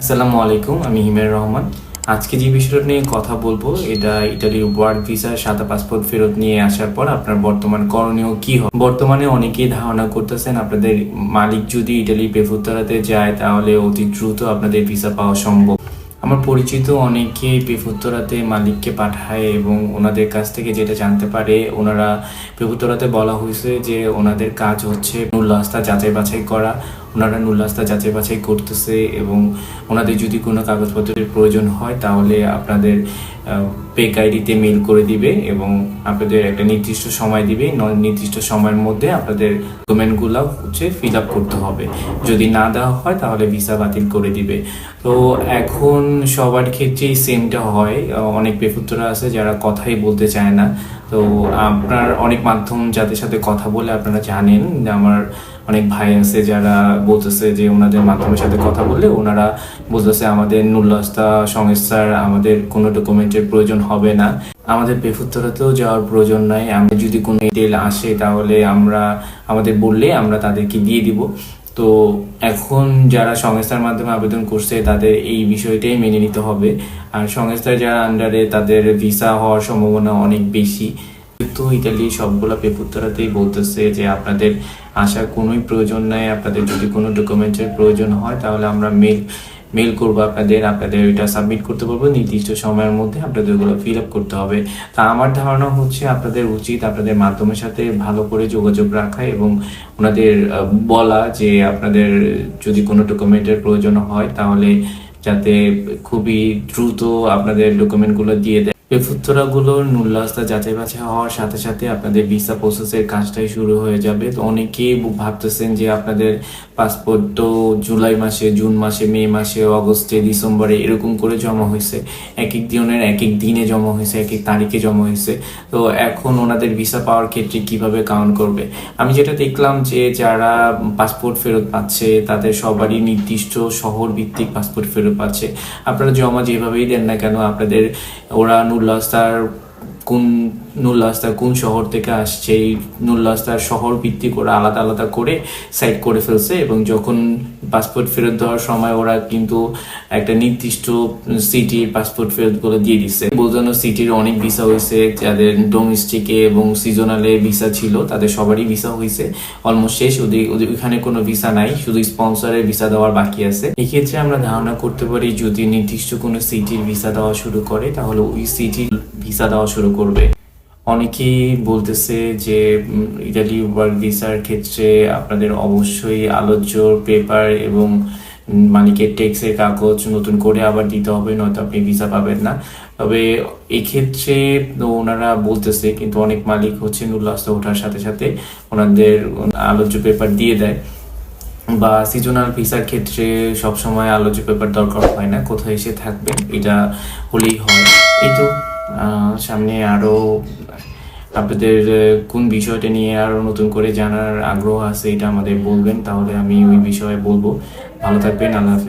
আসসালামু আলাইকুম, আমি হিমের রহমান। আজকে যে বিষয়টা নিয়ে কথা বলব, এটা ইটালির ওয়ার্ক ভিসার সাদা পাসপোর্ট ফেরত নিয়ে আসার পর আপনার বর্তমান করণীয় কি হবে? বর্তমানে অনেকেই ধারণা করতেছেন আপনাদের মালিক যদি ইটালি পেফুত্তরাতে যায়, তাহলে অতি দ্রুত আপনাদের ভিসা পাওয়া সম্ভব। আমার পরিচিত অনেকেই পেফুত্তরাতে মালিককে পাঠায় এবং ওনাদের কাছ থেকে যেটা জানতে পারে, ওনারা পেফুত্তরাতে বলা হয়েছে যে ওনাদের কাজ হচ্ছে নুল্লাস্তা যাচাই বাছাই করা। ওনারা নুল্লাস্তা যাচাই বাছাই করতেছে এবং ওনাদের যদি কোনো কাগজপত্রের প্রয়োজন হয়, তাহলে আপনাদের পেক আইডিতে মেল করে দিবে এবং আপনাদের একটা নির্দিষ্ট সময় দিবে। নির্দিষ্ট সময়ের মধ্যে আপনাদের ডকুমেন্টগুলো হচ্ছে ফিল আপ করতে হবে। যদি না দেওয়া হয়, তাহলে ভিসা বাতিল করে দিবে। তো এখন সবার ক্ষেত্রেই সেমটা হয়। অনেক পেফুত্তরা আছে যারা কথাই বলতে চায় না। তো, আপনার অনেক মাধ্যম যাদের সাথে কথা বলে আপনারা জানেন, আমার অনেক ভাই আছে যারা বলতেছে যে ওনাদের মাধ্যমের সাথে কথা বললে ওনারা বলতেছে, আমাদের নুল্লাস্তা সংস্থার আমাদের কোনো ডকুমেন্টের প্রয়োজন হবে না। আমাদের বেফুত্তরাতেও যাওয়ার প্রয়োজন নাই। আমরা যদি কোনো ডিটেল আসে তাহলে আমরা, আমাদের বললে আমরা তাদেরকে দিয়ে দিব। তো এখন যারা সংস্থার মাধ্যমে আবেদন করছে, তাদের এই বিষয়টাই মেনে নিতে হবে। আর সংস্থার যারা আন্ডারে তাদের ভিসা হওয়ার সম্ভাবনা অনেক বেশি। তো ইতালি সবগুলা পেপুত্তরাতেই বলতেছে যে, আপনাদের আসার কোনোই প্রয়োজন নাই। আপনাদের যদি কোনো ডকুমেন্টের প্রয়োজন হয়, তাহলে আমরা মেল মেল করব আপনাদের আপনাদের ওইটা সাবমিট করতে পারব নির্দিষ্ট সময়ের মধ্যে আপনাদের ওগুলো ফিল আপ করতে হবে। তা আমার ধারণা হচ্ছে আপনাদের উচিত আপনাদের মাধ্যমের সাথে ভালো করে যোগাযোগ রাখা এবং ওনাদের বলা যে আপনাদের যদি কোনো ডকুমেন্টের প্রয়োজন হয় তাহলে যাতে খুবই দ্রুত আপনাদের ডকুমেন্টগুলো দিয়ে দেয়। পেফুত্তরাগুলোর নুল্লাস্তা যাচাই বাছাই হওয়ার সাথে সাথে আপনাদের ভিসা প্রসেসের কাজটাই শুরু হয়ে যাবে। তো অনেকেই ভাবতেছেন যে আপনাদের পাসপোর্ট তো জুলাই মাসে, জুন মাসে, মে মাসে, অগস্টে, ডিসেম্বরে এরকম করে জমা হয়েছে। এক এক দিনের, এক এক দিনে জমা হয়েছে, এক এক তারিখে জমা হয়েছে। তো এখন ওনাদের ভিসা পাওয়ার ক্ষেত্রে কীভাবে কাউন্ট করবে? আমি যেটা দেখলাম যে যারা পাসপোর্ট ফেরত পাচ্ছে, তাদের সবারই নির্দিষ্ট শহর ভিত্তিক পাসপোর্ট ফেরত পাচ্ছে। আপনারা জমা যেভাবেই দেন না কেন, আপনাদের ওরা নুল্লাস্তার কোন নুল্লাস্তার কোন শহর থেকে আসছে, এই নুল্লাস্তার শহর ভিত্তিক করে, আলাদা আলাদা করে সাইড করে ফেলছে এবং যখন পাসপোর্ট ফেরত দেওয়ার সময় ওরা কিন্তু একটা নির্দিষ্ট সিটির পাসপোর্ট ফেরতগুলো দিয়ে দিচ্ছে। বোঝানো সিটির অনেক ভিসা হয়েছে, যাদের ডোমেস্টিকে এবং সিজনালে ভিসা ছিল, তাদের সবারই ভিসা হয়েছে। অলমোস্ট শেষ ওদের ওইখানে কোনো ভিসা নাই, শুধু স্পন্সরের ভিসা দেওয়ার বাকি আছে। এক্ষেত্রে আমরা ধারণা করতে পারি, যদি নির্দিষ্ট কোনো সিটির ভিসা দেওয়া শুরু করে, তাহলে ওই সিটির ভিসা দেওয়া শুরু করবে। অনেকেই বলতেছে যে ইতালি ওয়ার্ক ভিসার ক্ষেত্রে আপনাদের অবশ্যই আলোচ্য পেপার এবং মালিকের ট্যাক্সের কাগজ নতুন করে আবার দিতে হবে নয়তো আপনি ভিসা পাবেন না। তবে এক্ষেত্রে তো ওনারা বলতেছে কিন্তু অনেক মালিক হচ্ছে উল্লাস্ত ওঠার সাথে সাথে ওনাদের আলোচ্য পেপার দিয়ে দেয়। বা সিজনাল ভিসার ক্ষেত্রে সবসময় আলোচ্য পেপার দরকার হয় না কোথায় এসে থাকবে এটা হলেই হয়। কিন্তু আহ, সামনে আরও আপনাদের কোন বিষয়টা নিয়ে আরও নতুন করে জানার আগ্রহ আছে এটা আমাদের বলবেন, তাহলে আমি ওই বিষয়ে বলব। ভালো থাকবেন, আল্লাহ হাফেজ।